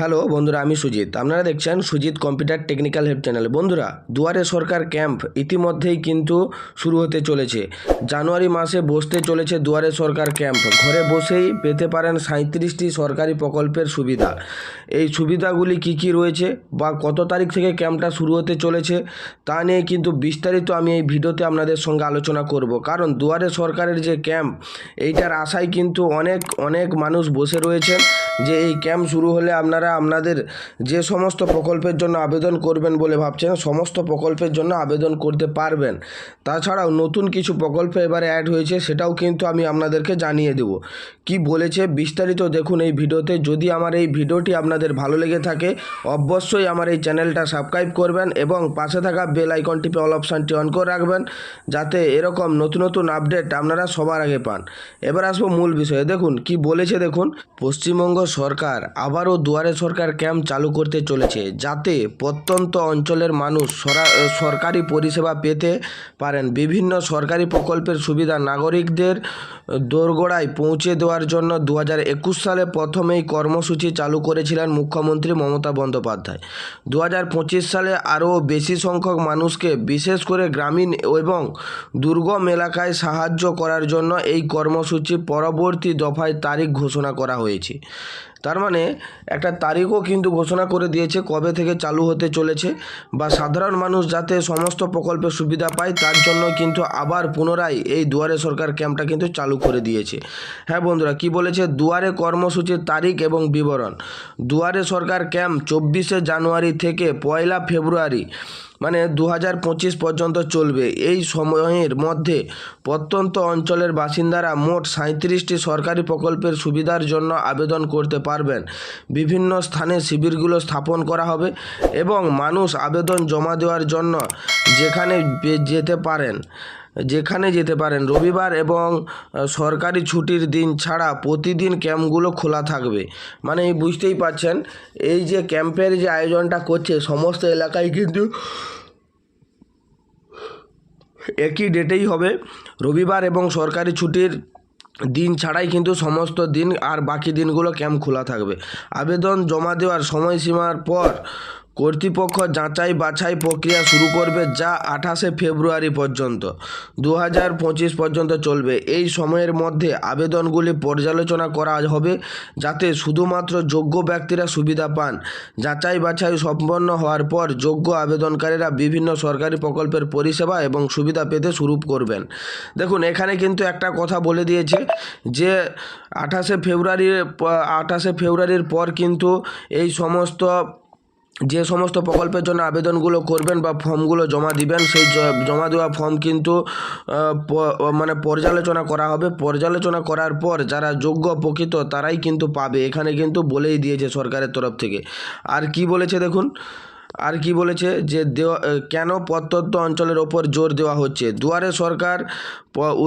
Hello বন্ধুরা, আমি সুজিত। আপনারা দেখছেন Sujit computer technical help channel. বন্ধুরা, দুয়ারে সরকার ক্যাম্প ইতিমধ্যেই কিন্তু শুরু হতে চলেছে। জানুয়ারি মাসে বসতে চলেছে দুয়ারে সরকার ক্যাম্প। ঘরে বসেই পেতে পারেন সাঁত্রিশটি সরকারি প্রকল্পের সুবিধা। এই সুবিধাগুলি কি কি রয়েছে বা কত তারিখ থেকে ক্যাম্পটা শুরু হতে চলেছে তা নিয়ে কিন্তু বিস্তারিত আমি এই ভিডিওতে আপনাদের সঙ্গে আলোচনা করব। কারণ দুয়ারে সরকারের যে ক্যাম্প, এইটার আশায় কিন্তু অনেক অনেক মানুষ বসে রয়েছেন। যে এই ক্যাম্প শুরু হলে আপনারা আপনাদের যে সমস্ত প্রকল্পের জন্য আবেদন করবেন বলে ভাবছেন, সমস্ত প্রকল্পের জন্য আবেদন করতে পারবেন। তাছাড়াও নতুন কিছু প্রকল্প এবারে অ্যাড হয়েছে, সেটাও কিন্তু আমি আপনাদেরকে জানিয়ে দেব। কি বলেছে বিস্তারিত দেখুন এই ভিডিওতে। যদি আমার এই ভিডিওটি আপনাদের ভালো লেগে থাকে, অবশ্যই আমার এই চ্যানেলটা সাবস্ক্রাইব করবেন এবং পাশে থাকা বেল আইকন টিপে অল অপশানটি অন করে রাখবেন, যাতে এরকম নতুন নতুন আপডেট আপনারা সবার আগে পান। এবার আসব মূল বিষয়ে। দেখুন, কি বলেছে দেখুন, পশ্চিমবঙ্গ সরকার, আবারও দুয়ারে সরকার ক্যাম্প চালু করতে চলেছে যাতে প্রত্যন্ত অঞ্চলের মানুষ সরা- সরকারি পরিষেবা পেতে পারেন। বিভিন্ন সরকারি প্রকল্পের সুবিধা নাগরিকদের দোরগোড়ায় পৌঁছে দেওয়ার জন্য দু হাজার একুশ সালে প্রথমেই কর্মসূচি চালু করেছিলেন মুখ্যমন্ত্রী মমতা বন্দ্যোপাধ্যায়। দু হাজার পঁচিশ সালে আরও বেশি সংখ্যক মানুষকে বিশেষ করে গ্রামীণ এবং দুর্গম এলাকায় সাহায্য করার জন্য এই কর্মসূচি পরবর্তী দফায় তারিখ ঘোষণা করা হয়েছে। তার মানে একটা তারিখও কিন্তু ঘোষণা করে দিয়েছে কবে থেকে চালু হতে চলেছে বা সাধারণ মানুষ যাতে সমস্ত প্রকল্পের সুবিধা পায় তার জন্য কিন্তু আবার পুনরায় এই দুয়ারে সরকার ক্যাম্পটা কিন্তু চালু করে দিয়েছে। হ্যাঁ বন্ধুরা, কি বলেছে? দুয়ারে কর্মসূচির তারিখ এবং বিবরণ। দুয়ারে সরকার ক্যাম্প চব্বিশে জানুয়ারি থেকে পয়লা ফেব্রুয়ারি মানে দু হাজার পঁচিশ পর্যন্ত চলবে। এই সময়ের মধ্যে প্রত্যন্ত অঞ্চলের বাসিন্দারা মোট সাঁত্রিশটি সরকারি প্রকল্পের সুবিধার জন্য আবেদন করতে পারবেন। বিভিন্ন স্থানে শিবিরগুলো স্থাপন করা হবে এবং মানুষ আবেদন জমা দেওয়ার জন্য যেখানে যেতে পারেন, যেখানে যেতে পারেন। রবিবার এবং সরকারি ছুটির দিন ছাড়া প্রতিদিন ক্যাম্পগুলো খোলা থাকবে। মানে বুঝতেই পারছেন, এই যে ক্যাম্পের যে আয়োজনটা করছে, সমস্ত এলাকায় কিন্তু একই ডেটেই হবে। রবিবার এবং সরকারি ছুটির দিন ছাড়াই কিন্তু সমস্ত দিন আর বাকি দিনগুলো ক্যাম্প খোলা থাকবে। আবেদন জমা দেওয়ার সময়সীমার পর কর্তৃপক্ষ যাচাই বাছাই প্রক্রিয়া শুরু করবে যা আঠাশে ফেব্রুয়ারি পর্যন্ত। দু হাজার পঁচিশ পর্যন্ত চলবে। এই সময়ের মধ্যে আবেদনগুলি পর্যালোচনা করা হবে যাতে শুধুমাত্র যোগ্য ব্যক্তিরা সুবিধা পান। যাচাই বাছাই সম্পন্ন হওয়ার পর যোগ্য আবেদনকারীরা বিভিন্ন সরকারি প্রকল্পের পরিষেবা এবং সুবিধা পেতে শুরু করবেন। দেখুন, এখানে কিন্তু একটা কথা বলে দিয়েছে যে আঠাশে ফেব্রুয়ারির আঠাশে ফেব্রুয়ারির পর কিন্তু এই সমস্ত যে সমস্ত প্রকল্পের জন্য আবেদনগুলো করবেন বা ফর্মগুলো জমা দিবেন, সেই জমা দেওয়া ফর্ম কিন্তু মানে পর্যালোচনা করা হবে। পর্যালোচনা করার পর যারা যোগ্য প্রকৃত তারাই কিন্তু পাবে। এখানে কিন্তু বলেই দিয়েছে সরকারের তরফ থেকে। আর কি বলেছে দেখুন? আর কি বলেছে যে দেওয়া কেন প্রত্যন্ত অঞ্চলের ওপর জোর দেওয়া হচ্ছে? দুয়ারে সরকার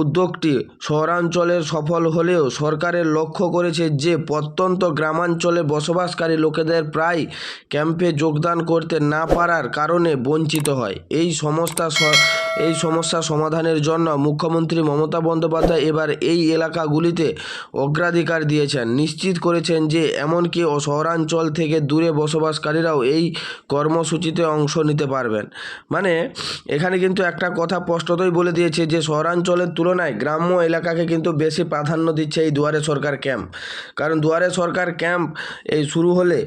উদ্যোগটি শহরাঞ্চলে সফল হলেও সরকারের লক্ষ্য করেছে যে প্রত্যন্ত গ্রামাঞ্চলে বসবাসকারী লোকেদের প্রায় ক্যাম্পে যোগদান করতে না পারার কারণে বঞ্চিত হয়। এই সমস্যা এই সমস্যা সমাধানের জন্য মুখ্যমন্ত্রী মমতা বন্দ্যোপাধ্যায় এবার এই এলাকাগুলিতে অগ্রাধিকার দিয়েছেন। নিশ্চিত করেছেন যে এমনকি শহরাঞ্চল থেকে দূরে বসবাসকারীরাও এই কর্মসূচিতে অংশ নিতে পারবেন। মানে এখানে কিন্তু একটা কথা স্পষ্টতই বলে দিয়েছে যে, শহরাঞ্চলের তুলনায় গ্রাম্য এলাকাকে কিন্তু বেশি প্রাধান্য দিচ্ছে এই দুয়ারে সরকার ক্যাম্প। কারণ দুয়ারে সরকার ক্যাম্প, এই শুরু হলে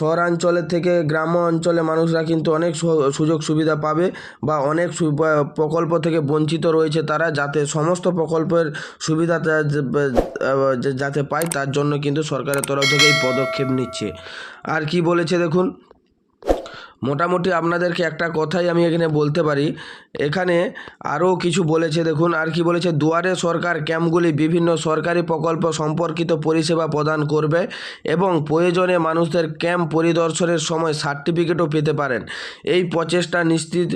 শহরাঞ্চলের থেকে গ্রাম্য অঞ্চলে মানুষরা কিন্তু অনেক সুযোগ সুবিধা পাবে বা অনেক প্রকল্প থেকে বঞ্চিত রয়েছে তারা যাতে সমস্ত প্রকল্পের সুবিধা যাতে পায় তার জন্য কিন্তু সরকারের তরফ থেকে এই পদক্ষেপ নিচ্ছে। আর কি বলেছে দেখুন মোটামুটি আপনাদেরকে একটা কথাই আমি এখানে বলতে পারি। এখানে আরও কিছু বলেছে, দেখুন, আর কি বলেছে, দুয়ারে সরকার ক্যাম্পগুলি বিভিন্ন সরকারি প্রকল্প সম্পর্কিত পরিষেবা প্রদান করবে এবং প্রয়োজনে মানুষদের ক্যাম্প পরিদর্শনের সময় সার্টিফিকেটও পেতে পারেন। এই প্রচেষ্টা নিশ্চিত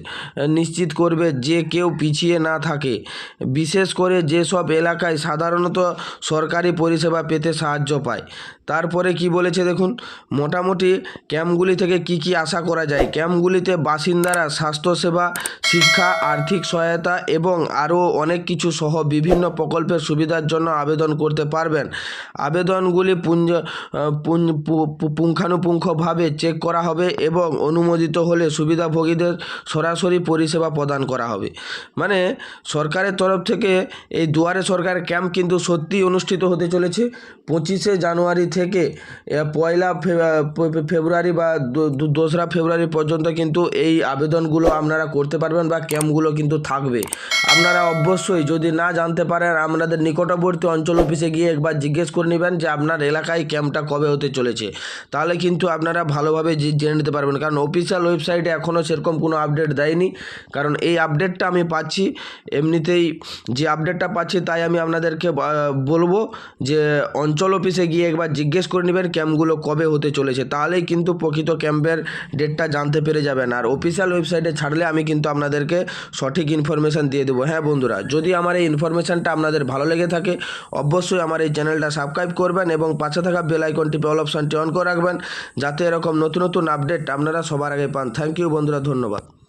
নিশ্চিত করবে যে কেউ পিছিয়ে না থাকে। বিশেষ করে যেসব এলাকায় সাধারণত সরকারি পরিষেবা পেতে সাহায্য পায়। তারপরে কি বলেছে দেখুন? মোটামুটি ক্যাম্পগুলি থেকে কি কি আশা করা যায়? ক্যাম্পগুলিতে বাসিন্দারা স্বাস্থ্যসেবা, শিক্ষা, আর্থিক সহায়তা এবং আরও অনেক কিছু সহ বিভিন্ন প্রকল্পের সুবিধার জন্য আবেদন করতে পারবেন। আবেদনগুলি পুঞ্জ পুঙ্খানুপুঙ্খভাবে চেক করা হবে এবং অনুমোদিত হলে সুবিধাভোগীদের সরাসরি পরিষেবা প্রদান করা হবে। মানে সরকারের তরফ থেকে এই দুয়ারে সরকার ক্যাম্প কিন্তু সত্যিই অনুষ্ঠিত হতে চলেছে। পঁচিশে জানুয়ারি থেকে পয়লা ফেব্রুয়ারি বা দোসরা ফেব্রুয়ারি পর্যন্ত কিন্তু এই আবেদনগুলো আপনারা করতে পারবেন বা ক্যাম্পগুলো কিন্তু থাকবে। আপনারা অবশ্যই যদি না জানতে পারেন, আপনাদের নিকটবর্তী অঞ্চল অফিসে গিয়ে একবার জিজ্ঞেস করে নেবেন যে আপনার এলাকায় ক্যাম্পটা কবে হতে চলেছে। তাহলে কিন্তু আপনারা ভালোভাবে জেনে নিতে পারবেন। কারণ অফিসিয়াল ওয়েবসাইটে এখনও সেরকম কোনো আপডেট দেয়নি। কারণ এই আপডেটটা আমি পাচ্ছি, এমনিতেই যে আপডেটটা পাচ্ছি তাই আমি আপনাদেরকে বলব যে অঞ্চল অফিসে গিয়ে একবার জিজ্ঞেস করে নেবেন ক্যাম্পগুলো কবে হতে চলেছে, তাহলেই কিন্তু প্রকৃত ক্যাম্পের ডেটটা জানতে পেরে যাবেন। আর অফিসিয়াল ওয়েবসাইটে ছাড়লে আমি কিন্তু আপনাদেরকে সঠিক ইনফরমেশান দিয়ে দেবো। হ্যাঁ বন্ধুরা, যদি আমার এই ইনফরমেশানটা আপনাদের ভালো লেগে থাকে, অবশ্যই আমার এই চ্যানেলটা সাবস্ক্রাইব করবেন এবং পাশে থাকা বেল আইকনটি অল অপশানটি অন করে রাখবেন, যাতে এরকম নতুন নতুন আপডেট আপনারা সবার আগে পান। থ্যাংক ইউ বন্ধুরা, ধন্যবাদ।